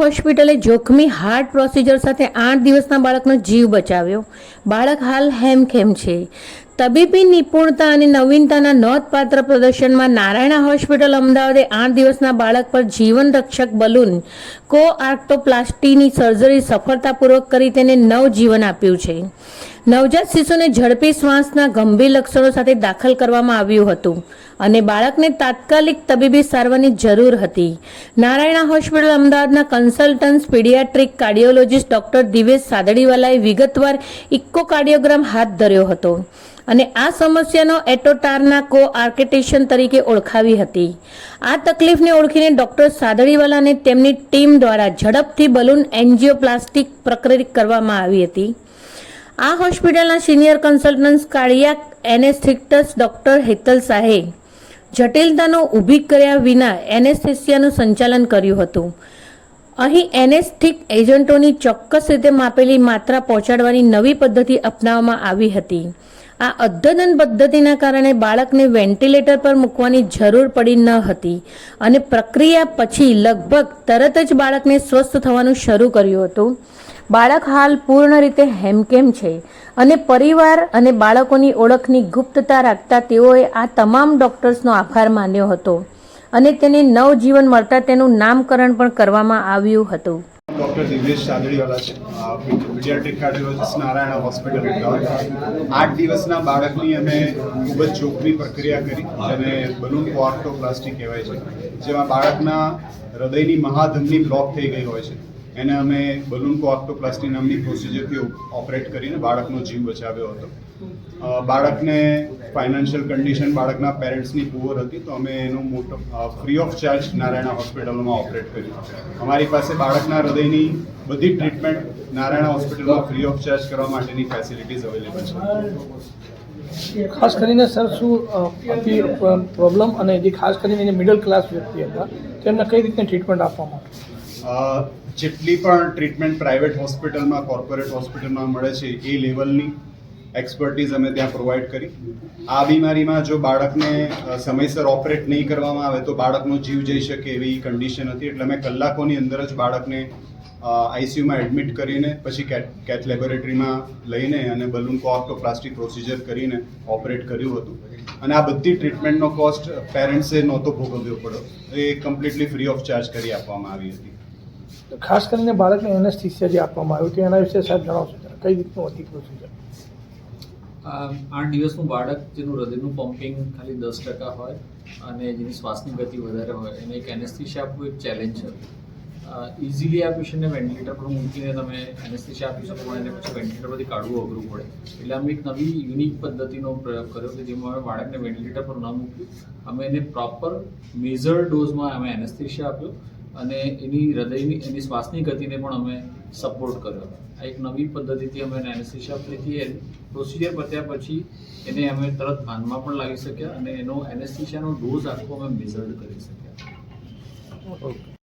હોસ્પિટલે જોખમી heart procedure સાથે આઠ દિવસના બાળકનો જીવ બચાવ્યો. બાળક હાલ હેમખેમ છે. તબીબી નિપુણતા અને નવીનતાના નોંધપાત્ર પ્રદર્શનમાં નારાયણા હોસ્પિટલ અમદાવાદે આઠ દિવસના બાળક પર જીવન રક્ષક બલૂન કો આર્ટોપ્લાસ્ટીની સર્જરી સફળતાપૂર્વક કરી તેને નવજીવન આપ્યું છે. નવજાત શિશુને ઝડપી શ્વાસના ગંભીર લક્ષણો સાથે દાખલ કરવામાં આવ્યું હતું અને બાળકને તાત્કાલિક તબીબી સારવારની જરૂર હતી. નારાયણા હોસ્પિટલ અમદાવાદના consultant paediatric cardiologist doctor Divesh સાદડીવાલાએ વિગતવાર ઇકોકાર્ડિયોગ્રામ હાથ ધર્યો હતો અને આ સમસ્યાનો એટોટારના કો આર્કિટેશન તરીકે ઓળખાવી હતી. આ તકલીફને ઓળખીને ડોક્ટર સાદડીવાલાને તેમની ટીમ દ્વારા ઝડપથી બલૂન એન્જિયોપ્લાસ્ટિક પ્રક્રિયા કરવામાં આવી હતી. આ હોસ્પિટલના senior consultant cardiac anaesthetist doctor Hetal શાહે જટિલતાનો ઊભી કર્યા વિના એનેસ્થેસિયાનું સંચાલન કર્યું હતું. અહીં એનેસ્થિક એજન્ટોની ચોક્કસ રીતે માપેલી માત્રા પહોંચાડવાની નવી પદ્ધતિ અપનાવવામાં આવી હતી. આ અદ્યતન પદ્ધતિના કારણે બાળકને વેન્ટિલેટર પર મૂકવાની જરૂર પડી ન હતી અને પ્રક્રિયા પછી લગભગ તરત જ બાળકને સ્વસ્થ થવાનું શરૂ કર્યું હતું. બાળક હાલ પૂર્ણ રીતે હેમકેમ છે અને પરિવાર અને બાળકોની ઓળખની ગુપ્તતા રાખતા તેઓએ આ તમામ ડોક્ટર્સનો આભાર માન્યો હતો અને તેને નવજીવન મળતા તેનું નામકરણ પણ કરવામાં આવ્યું હતું. ડૉક્ટર દિવેશ ચાંદડીવાલા છે. પીડિયાટ્રિક કાર્ડિયોલોજિસ્ટ નારાયણ હોસ્પિટલ આઠ દિવસના બાળકની અમે ખૂબ જ જોખમી પ્રક્રિયા કરી, જેને બલૂન કોઆર્ટોપ્લાસ્ટી કહેવાય છે, જેમાં બાળકના હૃદયની મહાધમની બ્લોક થઈ ગઈ હોય છે. એને અમે બલૂન કોઆર્ટોપ્લાસ્ટી નામની પ્રોસિજરથી ઓપરેટ કરીને બાળકનો જીવ બચાવ્યો હતો. બાળકને ફાઇનાન્શિયલ કન્ડિશન બાળકના પેરેન્ટ્સની પુઅર હતી તો અમે એનું મોટો ફ્રી ઓફ ચાર્જ નારાયણા હોસ્પિટલમાં ઓપરેટ કર્યું. અમારી પાસે બાળકના હૃદયની બધી ટ્રીટમેન્ટ નારાયણા હોસ્પિટલમાં ફ્રી ઓફ ચાર્જ કરવા માટેની ફેસિલિટીઝ અવેલેબલ છે. ખાસ કરીને સર શું પ્રોબ્લેમ અને જે ખાસ કરીને મિડલ ક્લાસ વ્યક્તિ હતા તેમને કઈ રીતે ટ્રીટમેન્ટ આપવામાં જેટલી પણ ટ્રીટમેન્ટ પ્રાઇવેટ હોસ્પિટલમાં કોર્પોરેટ હોસ્પિટલમાં મળે છે, એ લેવલની એક્સપર્ટીઝ અમે ત્યાં પ્રોવાઈડ કરી. આ બીમારીમાં જો બાળકને સમયસર ઓપરેટ નહીં કરવામાં આવે તો બાળકનો જીવ જઈ શકે એવી કન્ડિશન હતી. એટલે અમે કલાકોની અંદર જ બાળકને આઈસીયુમાં એડમિટ કરીને, પછી કેટ કેટ લેબોરેટરીમાં લઈને અને બલૂન કોઆર્ટોપ્લાસ્ટિક પ્રોસિજર કરીને ઓપરેટ કર્યું હતું. અને આ બધી ટ્રીટમેન્ટનો કોસ્ટ પેરેન્ટ્સે નહોતો ભોગવ્યો પડ્યો. એ કમ્પ્લીટલી ફ્રી ઓફ ચાર્જ કરી આપવામાં આવી હતી. ખાસ કરીને બાળકને એનેસ્થિસિયા જે આપવામાં આવ્યું હતું, એના વિશે સાહેબ જણાવશો કઈ રીતનું હતી પ્રોસિજર આઠ દિવસનું બાળક જેનું હૃદયનું પમ્પિંગ ખાલી દસ ટકા હોય અને જેની શ્વાસની ગતિ વધારે હોય, એને એક એનેસ્થિશિયા આપવું એક ચેલેન્જ છે. ઇઝીલી આ પેશન્ટને વેન્ટિલેટર પર મૂકીને તમે એનેસ્થિશિયા આપી શકો અને પછી વેન્ટિલેટર પરથી કાઢવું અઘરું પડે. એટલે અમે એક નવી યુનિક પદ્ધતિનો પ્રયોગ કર્યો કે જેમાં અમે બાળકને વેન્ટિલેટર પર ન મૂક્યું અમે એને પ્રોપર મેઝર ડોઝમાં અમે એનેસ્થિશિયા આપ્યો. અને એની હૃદયની, એની શ્વાસની ગતિને પણ અમે સપોર્ટ કર્યો. આ એક નવી પદ્ધતિથી અમે એને એનેસ્થિશિયા આપીથી પ્રોસિજર પત્યા પછી એને અમે તરત ભાનમાં પણ લાવી શક્યા અને એનો એનેસ્થિશિયાનો ડોઝ આખો અમે મેઝર્ડ કરી શક્યા. ઓકે